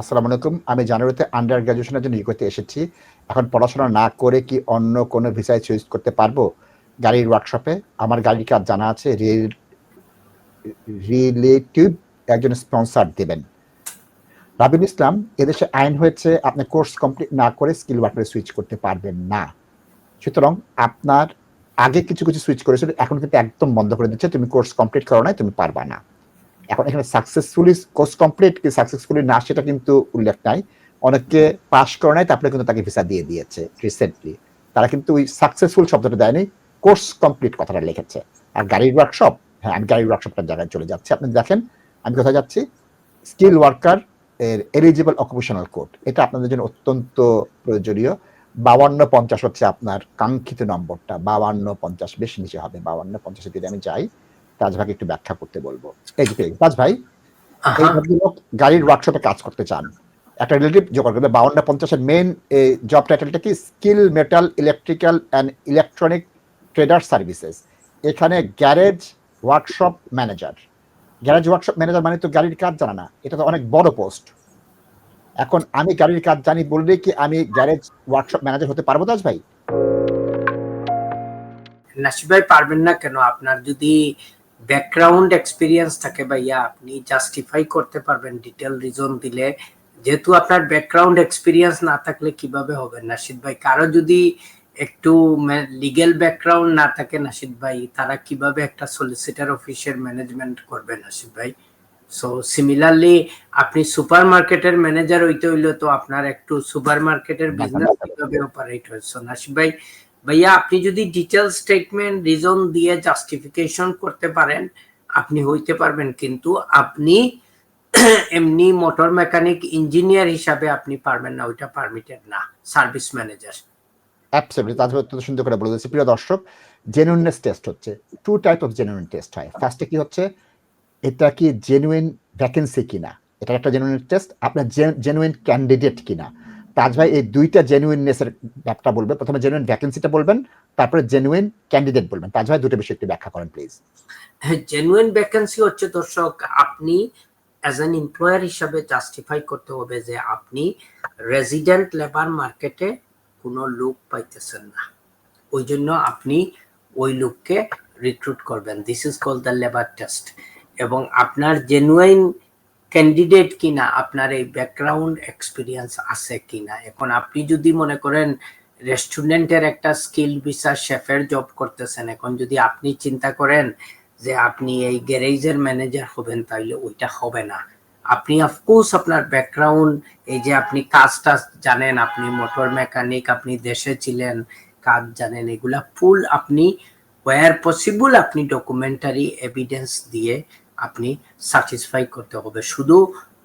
আসসালামু আলাইকুম। আমি জানুয়ারিতে আন্ডার গ্রাজুয়েশনের জন্য ইউকেতে এসেছি। এখন পড়াশোনা না করে কি অন্য কোনো ভিসায় চুজ করতে পারব? গাড়ির ওয়ার্কশপে আমার গাড়ির কাজ জানা আছে রিলেটিভ একজন স্পন্সর দেবেন। রাবিন ইসলাম, এদেশে আইন হয়েছে আপনি কোর্স কমপ্লিট না করে স্কিল ওয়ার্কারে সুইচ করতে পারবেন না। সুতরাং আপনার আগে কিছু কিছু সুইচ করেছিল, এখন কিন্তু একদম বন্ধ করে দিচ্ছে। তুমি কোর্স কমপ্লিট করো নাই, তুমি পারবা না। এখন এখানে সাকসেসফুলি কোর্স কমপ্লিট কি সাকসেসফুলি না, সেটা কিন্তু উল্লেখ নাই। অনেককে পাস করে নাই, তারপরে কিন্তু তাকে ভিসা দিয়ে দিয়েছে রিসেন্টলি তারা কিন্তু ওই সাকসেসফুল শব্দটা দেয়নি কোর্স কমপ্লিট কথাটা লিখেছে। আর গাড়ির ওয়ার্কশপ হ্যাঁ আমি গাড়ির ওয়ার্কশপটার জায়গায় চলে যাচ্ছি। আপনি দেখেন, আমি কোথায় যাচ্ছি? স্কিল ওয়ার্কার এর এলিজিবল অকুপেশনাল কোড এটা আপনাদের জন্য অত্যন্ত প্রয়োজনীয়। বাউান্ন পঞ্চাশ হচ্ছে আপনার কাঙ্ক্ষিত নম্বরটা। বাউান্ন পঞ্চাশ, বেশি নিচে হবে। বাউান্ন পঞ্চাশে যদি আমি যাই। তাজ ভাইকে একটু ব্যাখ্যা করতে বলব। এই যে তাজ ভাই গাড়ির ওয়ার্কশপে কাজ করতে চান। একটা রিলেটিভ জোগাড় করবে। বাউন্ন পঞ্চাশের মেন জব টাইটেলটা কি? Skill metal electrical and electronic trader services এখানে garage workshop manager garage workshop manager মানে তো গাড়ির কাজ জানা না। এটা তো অনেক বড় পোস্ট এখন আমি গাড়ির কাজ জানি বললে কি আমি গ্যারেজ ওয়ার্কশপ ম্যানেজার হতে পারব তাজ ভাই নাসিব ভাই পারবেন না কেন? আপনার যদি ব্যাকগ্রাউন্ড এক্সপিরিয়েন্স থাকে ভাইয়া আপনি জাস্টিফাই করতে পারবেন ডিটেল রিজন দিলে। যেহেতু আপনার ব্যাকগ্রাউন্ড এক্সপিরিয়েন্স না থাকলে কীভাবে হবে? নাসিদ ভাই কারও যদি একটু লিগেল ব্যাকগ্রাউন্ড না থাকে নাসিদ ভাই তারা কীভাবে একটা সলিসিটার অফিসের ম্যানেজমেন্ট করবে নাসিদ ভাই? সো সিমিলারলি আপনি সুপার মার্কেটের ম্যানেজার হইতে হইলে তো আপনার একটু সুপার মার্কেটের বিজনেস কীভাবে অপারেট হয়? সো নাসিব ভাই ভাইয়া, আপনি যদি ডিটেল স্টেটমেন্ট রিজন দিয়ে জাস্টিফিকেশন করতে পারেন, আপনি হইতে পারবেন। কিন্তু আপনি এমনি মোটর মেকানিক ইঞ্জিনিয়ার হিসাবে আপনি পারবেন না, ওইটা পারমিটেড না সার্ভিস ম্যানেজার অ্যাবসলিউটলি ভাই অত্যন্ত সুন্দর করে বলে দিয়েছে। প্রিয় দর্শক জেনুইননেস টেস্ট হচ্ছে two type of genuine test হয়। ফার্স্টে কি হচ্ছে, এটা কি জেনুইন ভ্যাকেন্সি কিনা? এটা একটা জেনুইন টেস্ট আপনার জেনুইন ক্যান্ডিডেট কিনা? তাজ ভাই, এই দুইটা জেনুইননেসের ব্যাপারটা বলবে প্রথমে জেনুইন ভ্যাকেন্সিটা বলবেন, তারপরে জেনুইন ক্যান্ডিডেট বলবেন। তাজ ভাই, দুটো বিষয় একটু ব্যাখ্যা করেন প্লিজ জেনুইন ভ্যাকেন্সি হচ্ছে দর্শক, আপনি অ্যাজ অ্যান এমপ্লয়ার হিসাবে জাস্টিফাই করতে হবে যে আপনি রেজিডেন্ট লেবার মার্কেটে কোনো লোক পাইতেছেন না। ওই জন্য আপনি ওই লোককে রিক্রুট করবেন। This is call the labour test এবং আপনার জেনুইন ক্যান্ডিডেট কিনা, আপনার এই ব্যাকগ্রাউন্ড এক্সপিরিয়েন্স আছে কিনা। এখন আপনি যদি মনে করেন রেস্টুরেন্টের একটা স্কিল ভিসা শেফের জব করতেছেন, এখন যদি আপনি চিন্তা করেন যে আপনি এই গ্যারেজের ম্যানেজার হবেন, তাইলে ওইটা হবে না। আপনি অফকোর্স আপনার ব্যাকগ্রাউন্ড এই যে আপনি কাজ টাজ জানেন, আপনি মোটর মেকানিক আপনি দেশে ছিলেন, কাজ জানেন, এগুলা ফুল আপনি ওয়ার পসিবল আপনি ডকুমেন্টারি এভিডেন্স দিয়ে আপনি স্যাটিসফাই করতে হবে। শুধু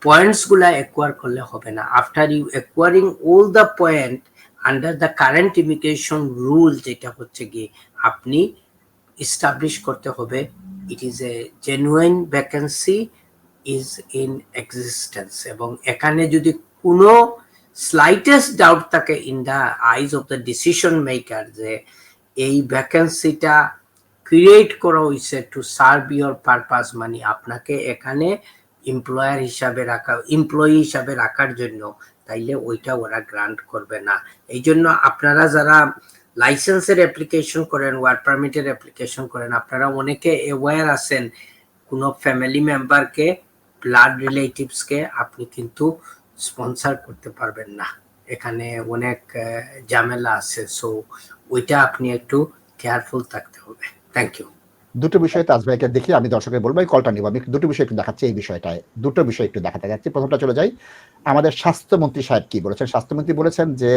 পয়েন্টসগুলা একোয়ার করলে হবে না। After you acquiring all the point under the current immigration rule যেটা হচ্ছে গিয়ে আপনি ইস্টাবলিশ করতে হবে it is a genuine vacancy is in existence এবং এখানে যদি কোনো স্লাইটেস্ট ডাউট থাকে in the eyes of the decision maker যে এই ভ্যাকেন্সিটা ক্রিয়েট করা হয়েছে টু সার্ভ ইউর পারপাস মানে আপনাকে এখানে এমপ্লয়ার হিসাবে রাখা এমপ্লয়ি হিসাবে রাখার জন্য। তাইলে ওইটা ওরা গ্রান্ট করবে না। এই জন্য আপনারা যারা লাইসেন্সের অ্যাপ্লিকেশন করেন ওয়ার্ক পারমিটের অ্যাপ্লিকেশন করেন, আপনারা অনেকে অ্যাওয়্যার আছেন, কোনো ফ্যামিলি মেম্বারকে ব্লাড রিলেটিভসকে আপনি কিন্তু স্পন্সার করতে পারবেন না। এখানে অনেক ঝামেলা আছে। সো ওইটা আপনি একটু কেয়ারফুল থাকতে হবে। থ্যাংক ইউ দুটো বিষয় তাজ ভাইকে দেখি, আমি দর্শকের বলব, এই কলটা নিব। আমি দুটো বিষয় একটু দেখাচ্ছি এই বিষয়টায়। দুটো বিষয় একটু দেখাতে যাচ্ছি। প্রথমটা চলে যাই। আমাদের স্বাস্থ্যমন্ত্রী সাহেব কি বলেছেন? স্বাস্থ্যমন্ত্রী বলেছেন যে,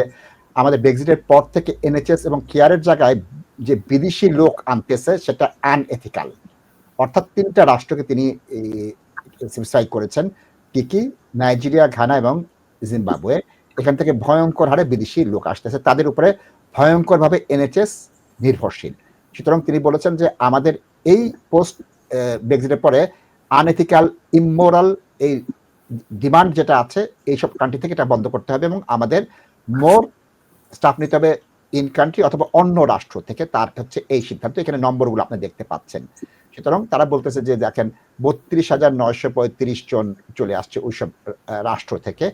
আমাদের ব্রেক্সিটের পর থেকে এনএচএস এবং কেয়ারের জায়গায় যে বিদেশি লোক আনতেছে, সেটা আনএথিক্যাল অর্থাৎ তিনটা রাষ্ট্রকে তিনি স্পেসিফাই করেছেন। কি কি নাইজেরিয়া, ঘানা এবং জিম্বাবুয়ে। এখান থেকে ভয়ঙ্কর হারে বিদেশি লোক আসতেছে। তাদের উপরে ভয়ঙ্করভাবে এনএচএস নির্ভরশীল। সুতরাং তিনি বলেছেন যে আমাদের এই পোস্ট ব্রেক্সিটের পরে আনএথিক্যাল ইমোরাল এই ডিমান্ড যেটা আছে, এইসব কান্ট্রি থেকে এটা বন্ধ করতে হবে এবং আমাদের মোর স্টাফ নিতে হবে ইন কান্ট্রি অথবা অন্য রাষ্ট্র থেকে। তার হচ্ছে এই সিদ্ধান্ত। এখানে নম্বরগুলো আপনি দেখতে পাচ্ছেন। সুতরাং তারা বলতেছে যে দেখেন, বত্রিশ হাজার নয়শো পঁয়ত্রিশ জন চলে আসছে ওইসব রাষ্ট্র থেকে।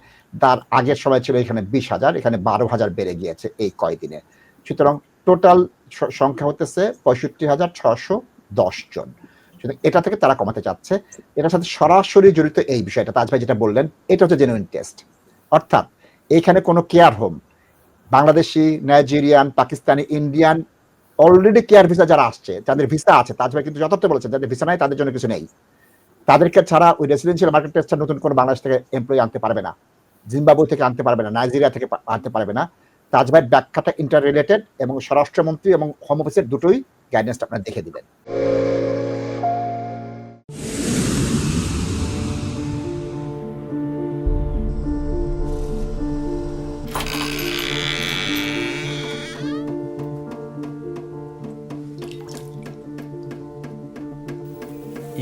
তার আগের সময় ছিল এখানে বিশ হাজার, এখানে বারো হাজার বেড়ে গিয়েছে এই কয়দিনে। সুতরাং টোটাল সংখ্যা হতেছে পঁয়ষট্টি হাজার ছশো দশ জন। এটা থেকে তারা কমাতে চাচ্ছে। এটার সাথে সরাসরি জড়িত এই বিষয়টা তাজ ভাই যেটা বললেন, এটা হচ্ছে জেনুইন টেস্ট অর্থাৎ এইখানে কোনো care home Bangladeshi Nigerian Pakistani Indian already care visa যারা আসছে, যাদের ভিসা আছে তাজ ভাই কিন্তু যথার্থ বলেছেন, যাদের ভিসা নাই, তাদের জন্য কিছু নেই। তাদেরকে ছাড়া ওই রেসিডেন্সিয়াল মার্কেট টেস্টটা নতুন কোনো বাংলাদেশ থেকে এমপ্লয়ি আনতে পারবে না। জিম্বাবু থেকে আনতে পারবে না নাইজেরিয়া থেকে আনতে পারবে না। তাজ ভাইয়ের ব্যাখ্যাটা ইন্টার রিলেটেড এবং স্বরাষ্ট্রমন্ত্রী এবং হোম অফিসের দুটোই গাইডেন্সটা আপনারা দেখে দিবেন।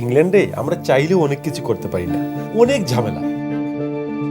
ইংল্যান্ডে আমরা চাইলেও অনেক কিছু করতে পারি না। অনেক ঝামেলা।